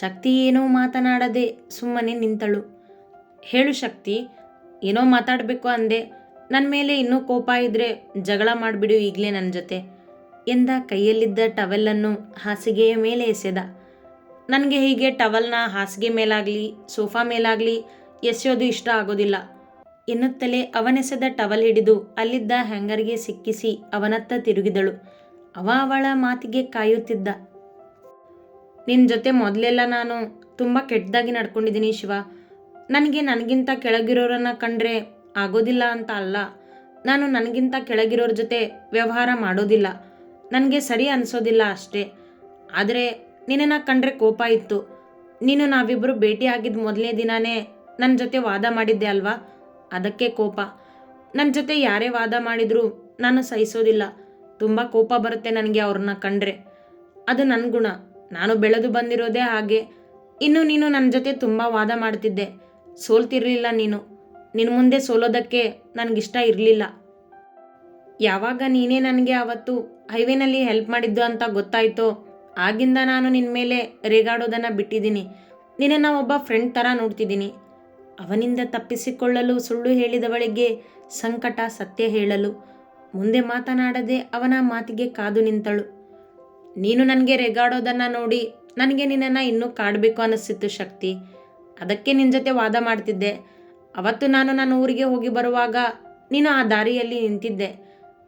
ಶಕ್ತಿ ಏನೋ ಮಾತನಾಡದೆ ಸುಮ್ಮನೆ ನಿಂತಳು. ಹೇಳು ಶಕ್ತಿ, ಏನೋ ಮಾತಾಡಬೇಕು ಅಂದೆ. ನನ್ನ ಮೇಲೆ ಇನ್ನೂ ಕೋಪ ಇದ್ರೆ ಜಗಳ ಮಾಡಿಬಿಡು ಈಗಲೇ ನನ್ನ ಜೊತೆ. ಎಂದ ಕೈಯಲ್ಲಿದ್ದ ಟವೆಲನ್ನು ಹಾಸಿಗೆಯ ಮೇಲೆ ಎಸೆದ. ನನಗೆ ಹೀಗೆ ಟವಲ್ನ ಹಾಸಿಗೆ ಮೇಲಾಗಲಿ, ಸೋಫಾ ಮೇಲಾಗಲಿ ಎಸೆಯೋದು ಇಷ್ಟ ಆಗೋದಿಲ್ಲ. ಎನ್ನುತ್ತಲೇ ಅವನೆಸೆದ ಟವಲ್ ಹಿಡಿದು ಅಲ್ಲಿದ್ದ ಹ್ಯಾಂಗರ್ಗೆ ಸಿಕ್ಕಿಸಿ ಅವನತ್ತ ತಿರುಗಿದಳು. ಅವ ಅವಳ ಮಾತಿಗೆ ಕಾಯುತ್ತಿದ್ದ. ನಿನ್ನ ಜೊತೆ ಮೊದಲೆಲ್ಲ ನಾನು ತುಂಬ ಕೆಟ್ಟದಾಗಿ ನಡ್ಕೊಂಡಿದ್ದೀನಿ ಶಿವ. ನನಗೆ ನನಗಿಂತ ಕೆಳಗಿರೋರನ್ನ ಕಂಡ್ರೆ ಆಗೋದಿಲ್ಲ ಅಂತ ಅಲ್ಲ. ನಾನು ನನಗಿಂತ ಕೆಳಗಿರೋರ ಜೊತೆ ವ್ಯವಹಾರ ಮಾಡೋದಿಲ್ಲ. ನನಗೆ ಸರಿ ಅನಿಸೋದಿಲ್ಲ ಅಷ್ಟೇ. ಆದರೆ ನಿನ್ನನ್ನು ಕಂಡ್ರೆ ಕೋಪ ಇತ್ತು. ನೀನು ನಾವಿಬ್ಬರು ಭೇಟಿಯಾಗಿದ್ದ ಮೊದಲನೇ ದಿನವೇ ನನ್ನ ಜೊತೆ ವಾದ ಮಾಡಿದ್ದೆ ಅಲ್ವಾ? ಅದಕ್ಕೆ ಕೋಪ. ನನ್ನ ಜೊತೆ ಯಾರೇ ವಾದ ಮಾಡಿದರೂ ನಾನು ಸಹಿಸೋದಿಲ್ಲ. ತುಂಬ ಕೋಪ ಬರುತ್ತೆ ನನಗೆ ಅವ್ರನ್ನ ಕಂಡ್ರೆ. ಅದು ನನ್ನ ಗುಣ. ನಾನು ಬೆಳೆದು ಬಂದಿರೋದೇ ಹಾಗೆ. ಇನ್ನು ನೀನು ನನ್ನ ಜೊತೆ ತುಂಬ ವಾದ ಮಾಡ್ತಿದ್ದೆ. ಸೋಲ್ತಿರಲಿಲ್ಲ ನೀನು. ನಿನ್ನ ಮುಂದೆ ಸೋಲೋದಕ್ಕೆ ನನಗಿಷ್ಟ ಇರಲಿಲ್ಲ. ಯಾವಾಗ ನೀನೇ ನನಗೆ ಆವತ್ತು ಹೈವೇನಲ್ಲಿ ಹೆಲ್ಪ್ ಮಾಡಿದ್ದು ಅಂತ ಗೊತ್ತಾಯ್ತೋ, ಆಗಿಂದ ನಾನು ನಿನ್ನ ಮೇಲೆ ರೇಗಾಡೋದನ್ನು ಬಿಟ್ಟಿದ್ದೀನಿ. ನಿನ್ನನ್ನು ಒಬ್ಬ ಫ್ರೆಂಡ್ ಥರ ನೋಡ್ತಿದ್ದೀನಿ. ಅವನಿಂದ ತಪ್ಪಿಸಿಕೊಳ್ಳಲು ಸುಳ್ಳು ಹೇಳಿದವಳಿಗೆ ಸಂಕಟ ಸತ್ಯ ಹೇಳಲು, ಮುಂದೆ ಮಾತನಾಡದೆ ಅವನ ಮಾತಿಗೆ ಕಾದು ನಿಂತಳು. ನೀನು ನನಗೆ ರೆಗಾಡೋದನ್ನು ನೋಡಿ ನನಗೆ ನಿನ್ನನ್ನು ಇನ್ನೂ ಕಾಡಬೇಕು ಅನ್ನಿಸ್ತಿತ್ತು ಶಕ್ತಿ. ಅದಕ್ಕೆ ನಿನ್ನ ಜೊತೆ ವಾದ ಮಾಡ್ತಿದ್ದೆ. ಅವತ್ತು ನಾನು ನನ್ನ ಊರಿಗೆ ಹೋಗಿ ಬರುವಾಗ ನೀನು ಆ ದಾರಿಯಲ್ಲಿ ನಿಂತಿದ್ದೆ.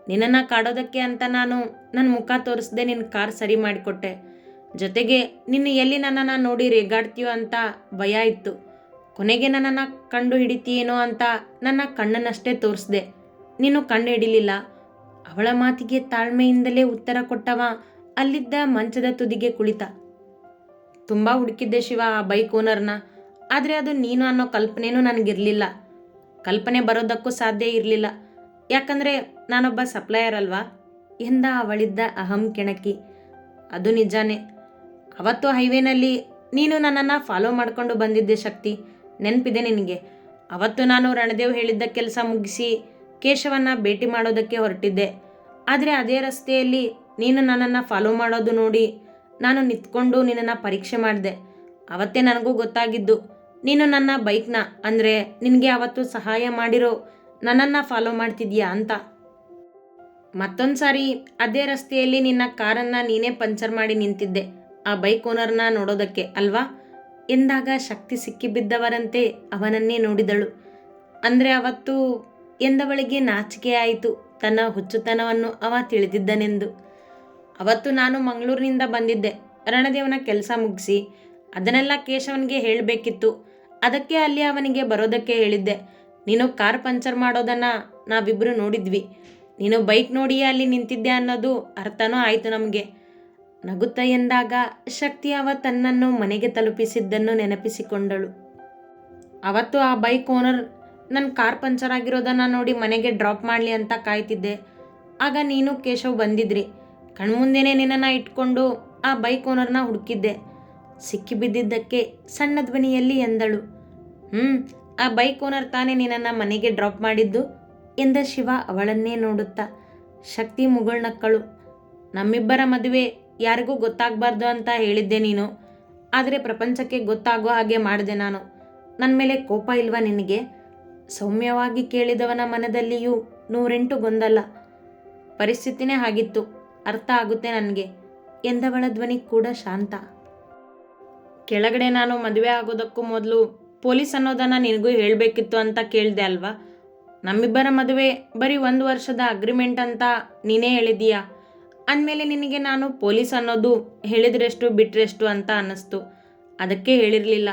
ನಿನ್ನನ್ನು ಕಾಡೋದಕ್ಕೆ ಅಂತ ನಾನು ನನ್ನ ಮುಖ ತೋರಿಸ್ದೆ ನಿನ್ನ ಕಾರ್ ಸರಿ ಮಾಡಿಕೊಟ್ಟೆ. ಜೊತೆಗೆ ನಿನ್ನ ಎಲ್ಲಿ ನನ್ನನ್ನು ನೋಡಿ ರೇಗಾಡ್ತೀಯೋ ಅಂತ ಭಯ ಇತ್ತು. ಕೊನೆಗೆ ನನ್ನನ್ನು ಕಂಡು ಹಿಡಿತೀಯೇನೋ ಅಂತ ನನ್ನ ಕಣ್ಣನ್ನಷ್ಟೇ ತೋರಿಸ್ದೆ. ನೀನು ಕಂಡು ಹಿಡಿಲಿಲ್ಲ. ಅವಳ ಮಾತಿಗೆ ತಾಳ್ಮೆಯಿಂದಲೇ ಉತ್ತರ ಕೊಟ್ಟವ ಅಲ್ಲಿದ್ದ ಮಂಚದ ತುದಿಗೆ ಕುಳಿತ. ತುಂಬ ಹುಡುಕಿದ್ದೆ ಶಿವ ಆ ಬೈಕ್ ಓನರ್ನ. ಆದರೆ ಅದು ನೀನು ಅನ್ನೋ ಕಲ್ಪನೆಯೂ ನನಗಿರಲಿಲ್ಲ. ಕಲ್ಪನೆ ಬರೋದಕ್ಕೂ ಸಾಧ್ಯ ಇರಲಿಲ್ಲ. ಯಾಕಂದರೆ ನಾನೊಬ್ಬ ಸಪ್ಲೈಯರ್ ಅಲ್ವಾ? ಎಂದ ಅವಳಿದ್ದ ಅಹಂ ಕೆಣಕಿ. ಅದು ನಿಜಾನೇ. ಅವತ್ತು ಹೈವೇನಲ್ಲಿ ನೀನು ನನ್ನನ್ನು ಫಾಲೋ ಮಾಡಿಕೊಂಡು ಬಂದಿದ್ದೆ ಶಕ್ತಿ. ನೆನಪಿದೆ ನಿನಗೆ. ಅವತ್ತು ನಾನು ರಣದೇವ್ ಹೇಳಿದ್ದ ಕೆಲಸ ಮುಗಿಸಿ ಕೇಶವನ್ನ ಭೇಟಿ ಮಾಡೋದಕ್ಕೆ ಹೊರಟಿದ್ದೆ. ಆದರೆ ಅದೇ ರಸ್ತೆಯಲ್ಲಿ ನೀನು ನನ್ನನ್ನು ಫಾಲೋ ಮಾಡೋದು ನೋಡಿ ನಾನು ನಿಂತ್ಕೊಂಡು ನಿನ್ನನ್ನು ಪರೀಕ್ಷೆ ಮಾಡಿದೆ. ಅವತ್ತೇ ನನಗೂ ಗೊತ್ತಾಗಿದ್ದು. ನೀನು ನನ್ನ ಬೈಕ್ನ, ಅಂದರೆ ನಿನಗೆ ಅವತ್ತು ಸಹಾಯ ಮಾಡಿರೋ ನನ್ನನ್ನು ಫಾಲೋ ಮಾಡ್ತಿದ್ಯಾ ಅಂತ. ಮತ್ತೊಂದು ಸಾರಿ ಅದೇ ರಸ್ತೆಯಲ್ಲಿ ನಿನ್ನ ಕಾರನ್ನು ನೀನೇ ಪಂಚರ್ ಮಾಡಿ ನಿಂತಿದ್ದೆ. ಆ ಬೈಕ್ ಓನರ್ನ ನೋಡೋದಕ್ಕೆ, ಅಲ್ವಾ? ಎಂದಾಗ ಶಕ್ತಿ ಸಿಕ್ಕಿಬಿದ್ದವರಂತೆ ಅವನನ್ನೇ ನೋಡಿದಳು. ಅಂದರೆ ಅವತ್ತು ಎಂದವಳಿಗೆ ನಾಚಿಕೆ ಆಯಿತು. ತನ್ನ ಹುಚ್ಚುತನವನ್ನು ಅವ ತಿಳಿದಿದ್ದನೆಂದು. ಅವತ್ತು ನಾನು ಮಂಗಳೂರಿನಿಂದ ಬಂದಿದ್ದೆ. ರಣದೇವನ ಕೆಲಸ ಮುಗಿಸಿ, ಅದನ್ನೆಲ್ಲ ಕೇಶವನಿಗೆ ಹೇಳಬೇಕಿತ್ತು. ಅದಕ್ಕೆ ಅಲ್ಲಿ ಅವನಿಗೆ ಬರೋದಕ್ಕೆ ಹೇಳಿದ್ದೆ. ನೀನು ಕಾರ್ ಪಂಚರ್ ಮಾಡೋದನ್ನು ನಾವಿಬ್ಬರು ನೋಡಿದ್ವಿ. ನೀನು ಬೈಕ್ ನೋಡಿಯೇ ಅಲ್ಲಿ ನಿಂತಿದ್ದೆ ಅನ್ನೋದು ಅರ್ಥನೂ ಆಯಿತು ನಮಗೆ. ನಗುತ್ತ ಎಂದಾಗ ಶಕ್ತಿ ಅವ ತನ್ನನ್ನು ಮನೆಗೆ ತಲುಪಿಸಿದ್ದನ್ನು ನೆನಪಿಸಿಕೊಂಡಳು. ಅವತ್ತು ಆ ಬೈಕ್ ಓನರ್ ನನ್ನ ಕಾರ್ ಪಂಚರ್ ಆಗಿರೋದನ್ನು ನೋಡಿ ಮನೆಗೆ ಡ್ರಾಪ್ ಮಾಡಲಿ ಅಂತ ಕಾಯ್ತಿದ್ದೆ. ಆಗ ನೀನು ಕೇಶವ್ ಬಂದಿದ್ರಿ. ಕಣ್ಮುಂದೆನೇ ನಿನ್ನನ್ನು ಇಟ್ಕೊಂಡು ಆ ಬೈಕ್ ಓನರ್ನ ಹುಡುಕಿದ್ದೆ. ಸಿಕ್ಕಿಬಿದ್ದಿದ್ದಕ್ಕೆ ಸಣ್ಣ ಧ್ವನಿಯಲ್ಲಿ ಎಂದಳು. ಹ್ಞೂ ಆ ಬೈಕ್ ಓನರ್ ತಾನೇ ನಿನ್ನನ್ನು ಮನೆಗೆ ಡ್ರಾಪ್ ಮಾಡಿದ್ದು ಎಂದ ಶಿವ ಅವಳನ್ನೇ ನೋಡುತ್ತಾ. ಶಕ್ತಿ ಮುಗುಳ್ನಕ್ಕಳು ನಮ್ಮಿಬ್ಬರ ಮದುವೆ ಯಾರಿಗೂ ಗೊತ್ತಾಗಬಾರ್ದು ಅಂತ ಹೇಳಿದ್ದೆ ನೀನು. ಆದರೆ ಪ್ರಪಂಚಕ್ಕೆ ಗೊತ್ತಾಗೋ ಹಾಗೆ ಮಾಡಿದೆ ನಾನು. ನನ್ನ ಮೇಲೆ ಕೋಪ ಇಲ್ವಾ ನಿನಗೆ? ಸೌಮ್ಯವಾಗಿ ಕೇಳಿದವನ ಮನದಲ್ಲಿಯೂ ನೂರೆಂಟು ಗೊಂದಲ್ಲ ಪರಿಸ್ಥಿತಿನೇ ಆಗಿತ್ತು ಅರ್ಥ ಆಗುತ್ತೆ ನನಗೆ. ಎಂದವಳ ಧ್ವನಿ ಕೂಡ ಶಾಂತ. ಕೆಳಗಡೆ ನಾನು ಮದುವೆ ಆಗೋದಕ್ಕೂ ಮೊದಲು ಪೊಲೀಸ್ ಅನ್ನೋದನ್ನು ನಿನಗೂ ಹೇಳಬೇಕಿತ್ತು ಅಂತ ಕೇಳಿದೆ ಅಲ್ವಾ? ನಮ್ಮಿಬ್ಬರ ಮದುವೆ ಬರೀ ಒಂದು ವರ್ಷದ ಅಗ್ರಿಮೆಂಟ್ ಅಂತ ನೀನೇ ಹೇಳಿದೀಯಾ ಅಂದಮೇಲೆ ನಿನಗೆ ನಾನು ಪೊಲೀಸ್ ಅನ್ನೋದು ಹೇಳಿದ್ರೆಷ್ಟು ಬಿಟ್ಟರೆಷ್ಟು ಅಂತ ಅನ್ನಿಸ್ತು. ಅದಕ್ಕೆ ಹೇಳಿರಲಿಲ್ಲ.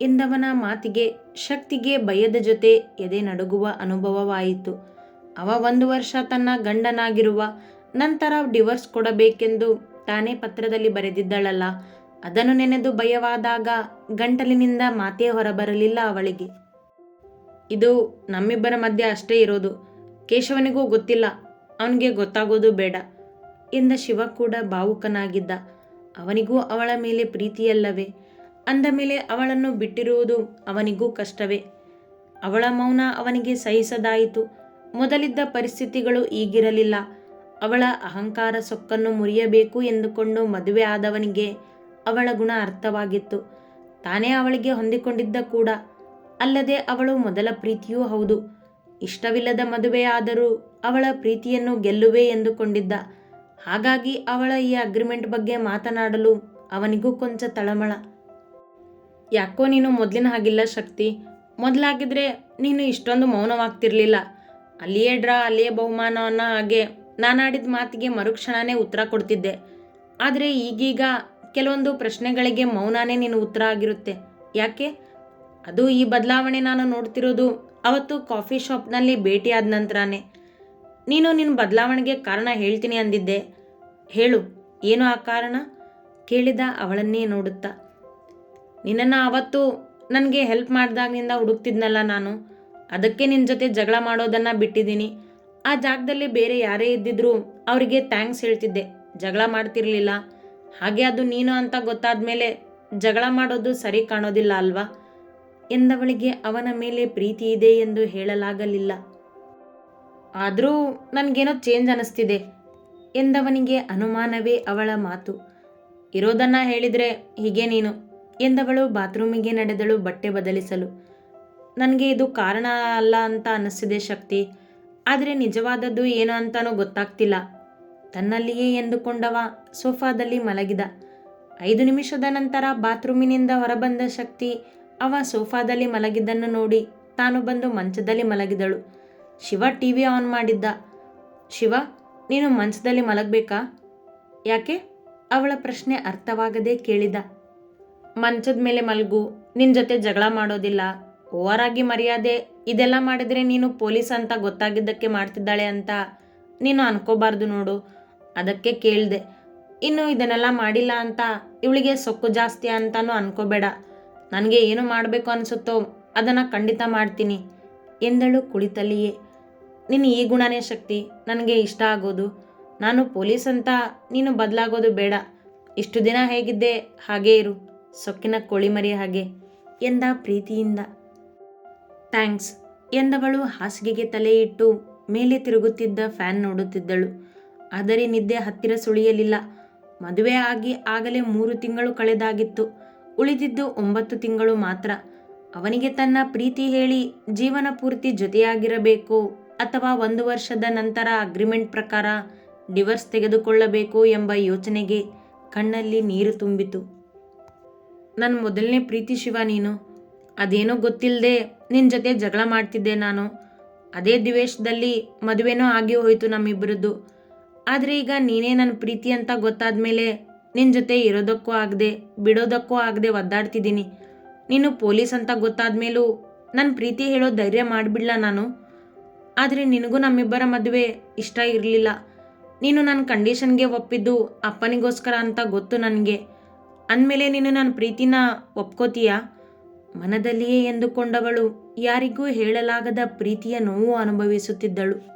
ಎಂದವನ ಮಾತಿಗೆ, ಶಕ್ತಿಗೆ, ಭಯದ ಜೊತೆ ಎದೆ ನಡುಗುವ ಅನುಭವವಾಯಿತು. ಅವ ಒಂದು ವರ್ಷ ತನ್ನ ಗಂಡನಾಗಿರುವ ನಂತರ ಡಿವೋರ್ಸ್ ಕೊಡಬೇಕೆಂದು ತಾನೇ ಪತ್ರದಲ್ಲಿ ಬರೆದಿದ್ದಳಲ್ಲ. ಅದನ್ನು ನೆನೆದು ಭಯವಾದಾಗ ಗಂಟಲಿನಿಂದ ಮಾತೇ ಹೊರಬರಲಿಲ್ಲ ಅವಳಿಗೆ. ಇದು ನಮ್ಮಿಬ್ಬರ ಮಧ್ಯೆ ಅಷ್ಟೇ ಇರೋದು. ಕೇಶವನಿಗೂ ಗೊತ್ತಿಲ್ಲ. ಅವನಿಗೆ ಗೊತ್ತಾಗೋದು ಬೇಡ ಎಂದ ಶಿವ ಕೂಡ ಭಾವುಕನಾಗಿದ್ದ. ಅವನಿಗೂ ಅವಳ ಮೇಲೆ ಪ್ರೀತಿಯಲ್ಲವೇ? ಅಂದ ಮೇಲೆ ಅವಳನ್ನು ಬಿಟ್ಟಿರುವುದು ಅವನಿಗೂ ಕಷ್ಟವೇ. ಅವಳ ಮೌನ ಅವನಿಗೆ ಸಹಿಸದಾಯಿತು. ಮೊದಲಿದ್ದ ಪರಿಸ್ಥಿತಿಗಳು ಈಗಿರಲಿಲ್ಲ. ಅವಳ ಅಹಂಕಾರ ಸೊಕ್ಕನ್ನು ಮುರಿಯಬೇಕು ಎಂದುಕೊಂಡು ಮದುವೆ ಆದವನಿಗೆ ಅವಳ ಗುಣ ಅರ್ಥವಾಗಿತ್ತು. ತಾನೇ ಅವಳಿಗೆ ಹೊಂದಿಕೊಂಡಿದ್ದ ಕೂಡ. ಅಲ್ಲದೆ ಅವಳು ಮೊದಲ ಪ್ರೀತಿಯೂ ಹೌದು. ಇಷ್ಟವಿಲ್ಲದ ಮದುವೆಯಾದರೂ ಅವಳ ಪ್ರೀತಿಯನ್ನು ಗೆಲ್ಲುವೆ ಎಂದುಕೊಂಡಿದ್ದ. ಹಾಗಾಗಿ ಅವಳ ಈ ಅಗ್ರಿಮೆಂಟ್ ಬಗ್ಗೆ ಮಾತನಾಡಲು ಅವನಿಗೂ ಕೊಂಚ ತಳಮಳ. ಯಾಕೋ ನೀನು ಮೊದಲಿನ ಹಾಗಿಲ್ಲ ಶಕ್ತಿ. ಮೊದಲಾಗಿದ್ರೆ ನೀನು ಇಷ್ಟೊಂದು ಮೌನವಾಗ್ತಿರ್ಲಿಲ್ಲ. ಅಲ್ಲಿಯೇ ಡ್ರಾ, ಅಲ್ಲಿಯೇ ಬಹುಮಾನ ಅನ್ನೋ ಹಾಗೆ ನಾನಾಡಿದ ಮಾತಿಗೆ ಮರುಕ್ಷಣನೇ ಉತ್ತರ ಕೊಡ್ತಿದ್ದೆ. ಆದರೆ ಈಗೀಗ ಕೆಲವೊಂದು ಪ್ರಶ್ನೆಗಳಿಗೆ ಮೌನನೇ ನೀನು ಉತ್ತರ ಆಗಿರುತ್ತೆ. ಯಾಕೆ? ಅದು ಈ ಬದಲಾವಣೆ ನಾನು ನೋಡ್ತಿರೋದು ಅವತ್ತು ಕಾಫಿ ಶಾಪ್ನಲ್ಲಿ ಭೇಟಿಯಾದ ನಂತರನೇ. ನೀನು ನಿನ್ನ ಬದಲಾವಣೆಗೆ ಕಾರಣ ಹೇಳ್ತೀನಿ ಅಂದಿದ್ದೆ. ಹೇಳು, ಏನು ಆ ಕಾರಣ? ಕೇಳಿದ ಅವಳನ್ನೇ ನೋಡುತ್ತಾ. ನಿನ್ನನ್ನು ಅವತ್ತು ನನಗೆ ಹೆಲ್ಪ್ ಮಾಡಿದಾಗಿನಿಂದ ಹುಡುಕ್ತಿದ್ನಲ್ಲ ನಾನು. ಅದಕ್ಕೆ ನಿನ್ನ ಜೊತೆ ಜಗಳ ಮಾಡೋದನ್ನು ಬಿಟ್ಟಿದ್ದೀನಿ. ಆ ಜಾಗದಲ್ಲಿ ಬೇರೆ ಯಾರೇ ಇದ್ದಿದ್ರು ಅವರಿಗೆ ಥ್ಯಾಂಕ್ಸ್ ಹೇಳ್ತಿದ್ದೆ. ಜಗಳ ಮಾಡ್ತಿರ್ಲಿಲ್ಲ. ಹಾಗೆ ಅದು ನೀನು ಅಂತ ಗೊತ್ತಾದ ಮೇಲೆ ಜಗಳ ಮಾಡೋದು ಸರಿ ಕಾಣೋದಿಲ್ಲ ಅಲ್ವಾ? ಎಂದವಳಿಗೆ ಅವನ ಮೇಲೆ ಪ್ರೀತಿ ಇದೆ ಎಂದು ಹೇಳಲಾಗಲಿಲ್ಲ. ಆದರೂ ನನಗೇನೋ ಚೇಂಜ್ ಅನಿಸ್ತಿದೆ ಎಂದವನಿಗೆ ಅನುಮಾನವೇ ಅವಳ ಮಾತು. ಇರೋದನ್ನ ಹೇಳಿದರೆ ಹೀಗೆ ನೀನು ಎಂದವಳು ಬಾತ್ರೂಮಿಗೆ ನಡೆದಳು ಬಟ್ಟೆ ಬದಲಿಸಲು. ನನಗೆ ಇದು ಕಾರಣ ಅಲ್ಲ ಅಂತ ಅನ್ನಿಸ್ತಿದೆ ಶಕ್ತಿ. ಆದರೆ ನಿಜವಾದದ್ದು ಏನು ಅಂತಾನೂ ಗೊತ್ತಾಗ್ತಿಲ್ಲ. ತನ್ನಲ್ಲಿಯೇ ಎಂದುಕೊಂಡವ. ಸೋಫಾದಲ್ಲಿ ಮಲಗಿದ. ಐದು ನಿಮಿಷದ ನಂತರ ಬಾತ್ರೂಮಿನಿಂದ ಹೊರಬಂದ ಶಕ್ತಿ ಅವ ಸೋಫಾದಲ್ಲಿ ಮಲಗಿದ್ದನ್ನು ನೋಡಿ ತಾನು ಬಂದು ಮಂಚದಲ್ಲಿ ಮಲಗಿದಳು. ಶಿವ ಟಿ ವಿ ಆನ್ ಮಾಡಿದ್ದ. ಶಿವ, ನೀನು ಮಂಚದಲ್ಲಿ ಮಲಗಬೇಕಾ? ಯಾಕೆ? ಅವಳ ಪ್ರಶ್ನೆ ಅರ್ಥವಾಗದೆ ಕೇಳಿದ. ಮಂಚದ ಮೇಲೆ ಮಲಗು ನಿನ್ನ ಜೊತೆ ಜಗಳ ಮಾಡೋದಿಲ್ಲ. ಓವರಾಗಿ ಮರ್ಯಾದೆ, ಇದೆಲ್ಲ ಮಾಡಿದರೆ ನೀನು ಪೊಲೀಸ್ ಅಂತ ಗೊತ್ತಾಗಿದ್ದಕ್ಕೆ ಮಾಡ್ತಿದ್ದಾಳೆ ಅಂತ ನೀನು ಅನ್ಕೋಬಾರ್ದು ನೋಡು. ಅದಕ್ಕೆ ಕೇಳಿದೆ, ಇನ್ನು ಇದನ್ನೆಲ್ಲ ಮಾಡಿಲ್ಲ ಅಂತ, ಇವಳಿಗೆ ಸೊಕ್ಕು ಜಾಸ್ತಿ ಅಂತಲೂ ಅನ್ಕೋಬೇಡ. ನನಗೆ ಏನು ಮಾಡಬೇಕು ಅನಿಸುತ್ತೋ ಅದನ್ನು ಖಂಡಿತ ಮಾಡ್ತೀನಿ. ಎಂದಳು ಕುಳಿತಲ್ಲಿಯೇ. ನಿನ್ನ ಈ ಗುಣನೇ ಶಕ್ತಿ, ನನಗೆ ಇಷ್ಟ ಆಗೋದು. ನಾನು ಪೊಲೀಸ್ ಅಂತ ನೀನು ಬದಲಾಗೋದು ಬೇಡ. ಇಷ್ಟು ದಿನ ಹೇಗಿದ್ದೆ, ಹಾಗೇ ಇರು. ಸೊಕ್ಕಿನ ಕೋಳಿಮರಿ ಹಾಗೆ, ಎಂದ ಪ್ರೀತಿಯಿಂದ. ಥ್ಯಾಂಕ್ಸ್, ಎಂದವಳು ಹಾಸಿಗೆಗೆ ತಲೆ ಇಟ್ಟು ಮೇಲೆ ತಿರುಗುತ್ತಿದ್ದ ಫ್ಯಾನ್ ನೋಡುತ್ತಿದ್ದಳು. ಆದರೆ ನಿದ್ದೆ ಹತ್ತಿರ ಸುಳಿಯಲಿಲ್ಲ. ಮದುವೆ ಆಗಿ ಆಗಲೇ ಮೂರು ತಿಂಗಳು ಕಳೆದಾಗಿತ್ತು. ಉಳಿದಿದ್ದು ಒಂಬತ್ತು ತಿಂಗಳು ಮಾತ್ರ. ಅವನಿಗೆ ತನ್ನ ಪ್ರೀತಿ ಹೇಳಿ ಜೀವನ ಪೂರ್ತಿ ಜೊತೆಯಾಗಿರಬೇಕು ಅಥವಾ ಒಂದು ವರ್ಷದ ನಂತರ ಅಗ್ರಿಮೆಂಟ್ ಪ್ರಕಾರ ಡಿವರ್ಸ್ ತೆಗೆದುಕೊಳ್ಳಬೇಕು ಎಂಬ ಯೋಚನೆಗೆ ಕಣ್ಣಲ್ಲಿ ನೀರು ತುಂಬಿತು. ನನ್ನ ಮೊದಲನೇ ಪ್ರೀತಿ ಶಿವ ನೀನು. ಅದೇನೋ ಗೊತ್ತಿಲ್ಲದೆ ನಿನ್ನ ಜೊತೆ ಜಗಳ ಮಾಡ್ತಿದ್ದೆ ನಾನು. ಅದೇ ದ್ವೇಷದಲ್ಲಿ ಮದುವೆನೂ ಆಗಿ ಹೋಯಿತು ನಮ್ಮಿಬ್ಬರದ್ದು ಆದರೆ ಈಗ ನೀನೇ ನನ್ನ ಪ್ರೀತಿ ಅಂತ ಗೊತ್ತಾದ ಮೇಲೆ ನಿನ್ನ ಜೊತೆ ಇರೋದಕ್ಕೂ ಆಗದೆ, ಬಿಡೋದಕ್ಕೂ ಆಗದೆ ಒದ್ದಾಡ್ತಿದ್ದೀನಿ. ನೀನು ಪೊಲೀಸ್ ಅಂತ ಗೊತ್ತಾದ ಮೇಲೂ ನನ್ನ ಪ್ರೀತಿ ಹೇಳೋ ಧೈರ್ಯ ಮಾಡಿಬಿಡ್ಲ ನಾನು? ಆದರೆ ನಿನಗೂ ನಮ್ಮಿಬ್ಬರ ಮದುವೆ ಇಷ್ಟ ಇರಲಿಲ್ಲ. ನೀನು ನನ್ನ ಕಂಡೀಷನ್ಗೆ ಒಪ್ಪಿದ್ದು ಅಪ್ಪನಿಗೋಸ್ಕರ ಅಂತ ಗೊತ್ತು ನನಗೆ. ಅಂದಮೇಲೆ ನೀನು ನನ್ನ ಪ್ರೀತಿನ ಒಪ್ಕೋತೀಯಾ? ಮನದಲ್ಲಿಯೇ ಎಂದುಕೊಂಡವಳು ಯಾರಿಗೂ ಹೇಳಲಾಗದ ಪ್ರೀತಿಯ ನೋವು ಅನುಭವಿಸುತ್ತಿದ್ದಳು.